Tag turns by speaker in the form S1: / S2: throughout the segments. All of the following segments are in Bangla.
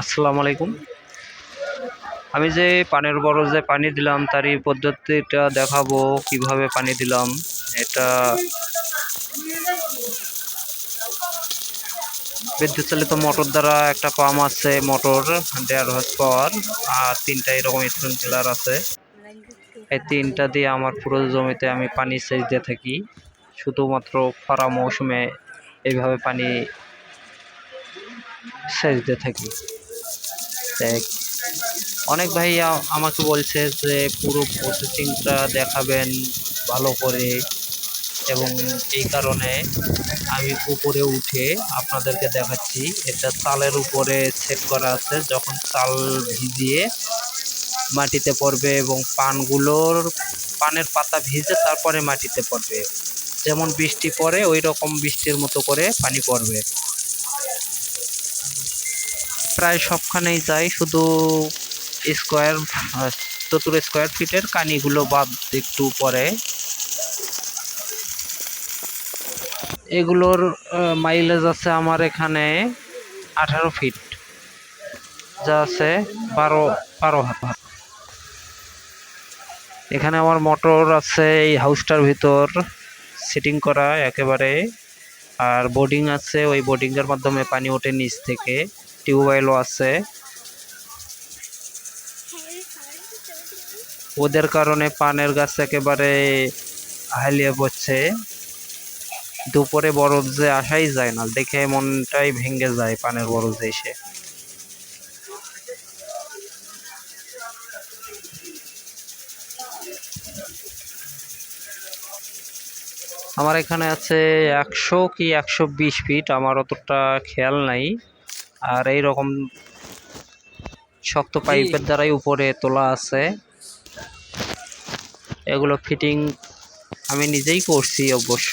S1: আসসালামু আলাইকুম। আমি যে পানের বড় যে পানি দিলাম, তারই পদ্ধতিটা দেখাবো, কীভাবে পানি দিলাম। এটা বিদ্যুৎ চালিত মোটর দ্বারা একটা পাম্প আছে, মোটর দেড় হর্স পাওয়ার, আর তিনটা এরকম স্প্রিংক্লার আছে। এই তিনটা দিয়ে আমার পুরো জমিতে আমি পানি সেচ দিয়ে থাকি। শুধুমাত্র খরা মৌসুমে এইভাবে পানি দিয়ে থাকি। অনেক ভাই আমাকে বলছে যে পুরো প্রসেসিংটা দেখাবেন ভালো করে এবং এই কারণে আমি উপরে উঠে আপনাদেরকে দেখাচ্ছি। এটা চালের উপরে সেট করা আছে। যখন চাল ভিজিয়ে মাটিতে পড়বে এবং পানগুলোর, পানের পাতা ভিজে তারপরে মাটিতে পড়বে। যেমন বৃষ্টি পড়ে ওই রকম বৃষ্টির মতো করে পানি পড়বে। প্রায় সবখানেই যাই শুধু স্কোয়ার চতুর স্কোয়ার ফিটের কানিগুলো বাদ একটু পরে। এগুলোর মাইলেজ আছে আমার এখানে আঠারো ফিট যা আছে বারো বারো হাত এখানে আমার মোটর আছে এই হাউসটার ভিতর। সিটিং করা একেবারে। আর বোর্ডিং আছে, ওই বোর্ডিংয়ের মাধ্যমে পানি ওঠে নিচ থেকে। টিউবওয়েলও আছে। ওদের কারণে পানের গাছ একেবারে হালিয়ে পড়ছে। দুপুরে বরফ যে আসাই যায় না, দেখে মনটাই ভেঙে যায় পানের বরফ যে এসে। আমার এখানে আছে একশো কি একশো বিশ ফিট, আমার অতটা খেয়াল নাই। আর এই রকম শক্ত পাইপের দ্বারাই উপরে তোলা আছে। এগুলো ফিটিং আমি নিজেই করছি অবশ্য।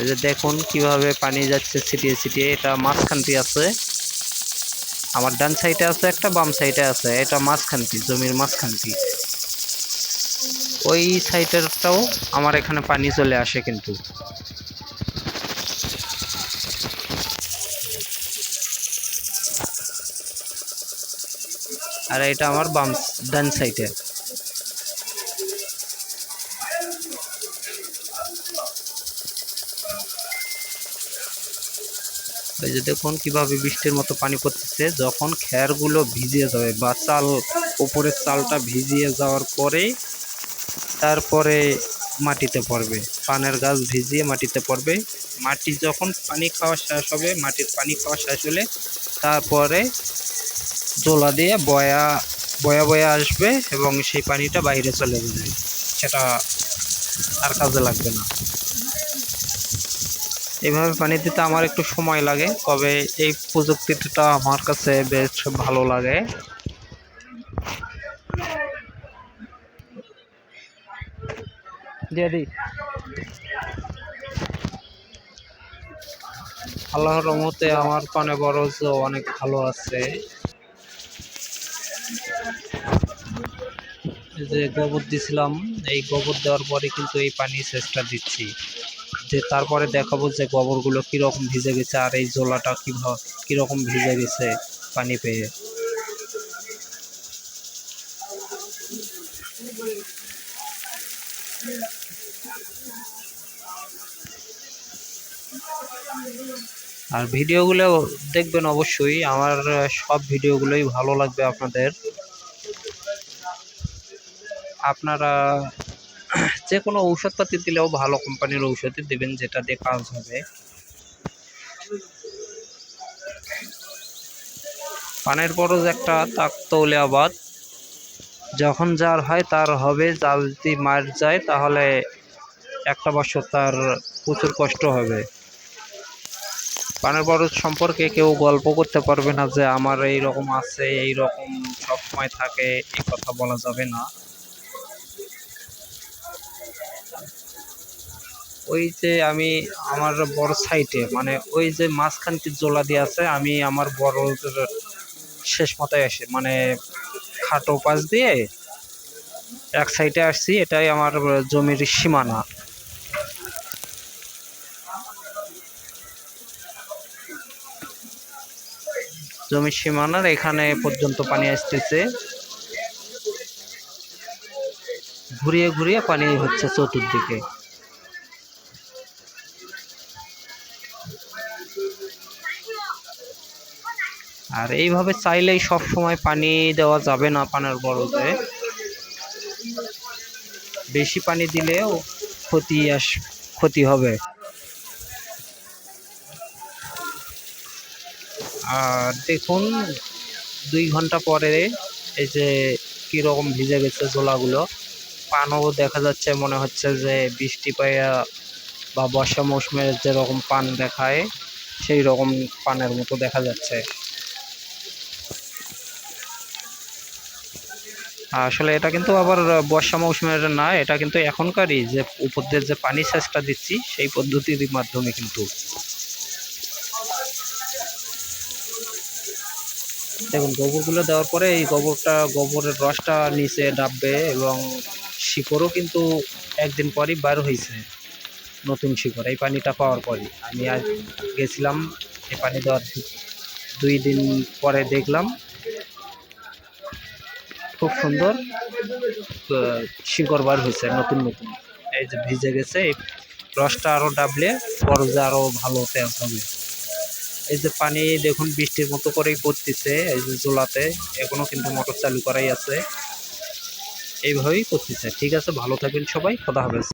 S1: এই যে দেখুন কীভাবে পানি যাচ্ছে ছিটিয়ে ছিটিয়ে এটা মাঝখানটি আছে। আমার ডান সাইডে আছে একটা বাম সাইডে আছে এটা মাঝখানটি জমির মাঝখানটি ওই সাইডেরটাও আমার এখানে পানি চলে আসে কিন্তু। আর এটা আমার বাম ডান সাইডে। এই যে দেখুন কীভাবে বৃষ্টির মতো পানি পড়তেছে, যখন খেরগুলো ভিজিয়ে যাবে বা চাল, উপরের চালটা ভিজিয়ে যাওয়ার পরে তারপরে মাটিতে পড়বে। পানের গাছ ভিজিয়ে মাটিতে পড়বে। মাটি যখন পানি খাওয়া শেষ হবে, মাটির পানি খাওয়া শেষ হলে তারপরে জোলা দিয়ে বয়া বয়া বয়া আসবে এবং সেই পানিটা বাইরে চলে যাবে। সেটা আর কাজে লাগবে না। এইভাবে পানি দিতে আমার একটু সময় লাগে, তবে এই প্রযুক্তিটা আমার কাছে বেশ ভালো লাগে। আল্লাহর রহমতে আমার পানে বরজ অনেক ভালো আছে। যে গোবর দিছিলাম, এই গোবর দেওয়ার পরে কিন্তু এই পানি সেচটা দিচ্ছি। যে তারপরে দেখাবো যে গোবরগুলো কীরকম ভিজে গেছে আর এই জোলাটা কীভাবে, কীরকম ভিজে গেছে পানি পেয়ে। আর ভিডিওগুলো দেখবেন অবশ্যই, আমার সব ভিডিওগুলোই ভালো লাগবে আপনাদের। আপনারা যে কোনো ঔষধপাতি দিলেও ভালো কোম্পানির ঔষধই দেবেন, যেটা দিয়ে কাজ হবে। পানের বরজ একটা তাক তৌলিয়াবাদ যখন যার হয়, তার হবে যার যদি মার যায়, তাহলে একটা বছর তার প্রচুর কষ্ট হবে। পানের বরজ সম্পর্কে কেউ গল্প করতে পারবে না যে, আমার এই রকম আছে এই রকম সবসময় থাকে, এই কথা বলা যাবে না। ওই যে আমি আমার বড় সাইডে মানে ওই যে মাঝখানটি জোলা দিয়ে আছে, আমি আমার বড় শেষ মাথায় আসে মানে খাটো পাশ দিয়ে এক সাইডে আসছি, এটাই আমার জমির সীমানা। জমির সীমানার এখানে পর্যন্ত পানি আসতেছে। ঘুরিয়ে ঘুরিয়ে পানি হচ্ছে চতুর্দিকে। আর এইভাবে চাইলেই সব সময় পানি দেওয়া যাবে না পানের বরজে বেশি পানি দিলেও ক্ষতি আস ক্ষতি হবে। আর দেখুন, দুই ঘণ্টা পরে এই যে কীরকম ভিজে গেছে জোলাগুলো পানও দেখা যাচ্ছে, মনে হচ্ছে যে বৃষ্টি পাইয়া বা বর্ষা মৌসুমের যেরকম পান দেখায়। সেই রকম পানের মতো দেখা যাচ্ছে। আসলে এটা কিন্তু আবার বর্ষা মৌসুমের না, এটা কিন্তু এখনকারই যে উপর দিয়ে যে পানি সেচটা দিচ্ছি, সেই পদ্ধতির মাধ্যমে কিন্তু। দেখুন, গোবরগুলো দেওয়ার পরে এই গোবরটা, গোবরের রসটা নিচে ডাববে এবং শিকড়ও কিন্তু একদিন পরই বার হয়েছে নতুন শিকড়, এই পানিটা পাওয়ার পরই। আমি আজ গেছিলাম এই পানি দেওয়ার দুই দিন পরে দেখলাম। খুব সুন্দর শিকড় বার হয়েছে, নতুন নতুন। এই যে ভিজে গেছে, এই রসটা আরও ডাবলে, বরজে আরও ভালো তেজ হবে। এই যে পানি দেখুন, বৃষ্টির মতো করেই পড়তেছে, এই যে জোলাতে এখনও কিন্তু মোটর চালু করাই আছে। এইভাবেই করতেছে ঠিক আছে, ভালো থাকবেন সবাই, খোদা হাফেজ।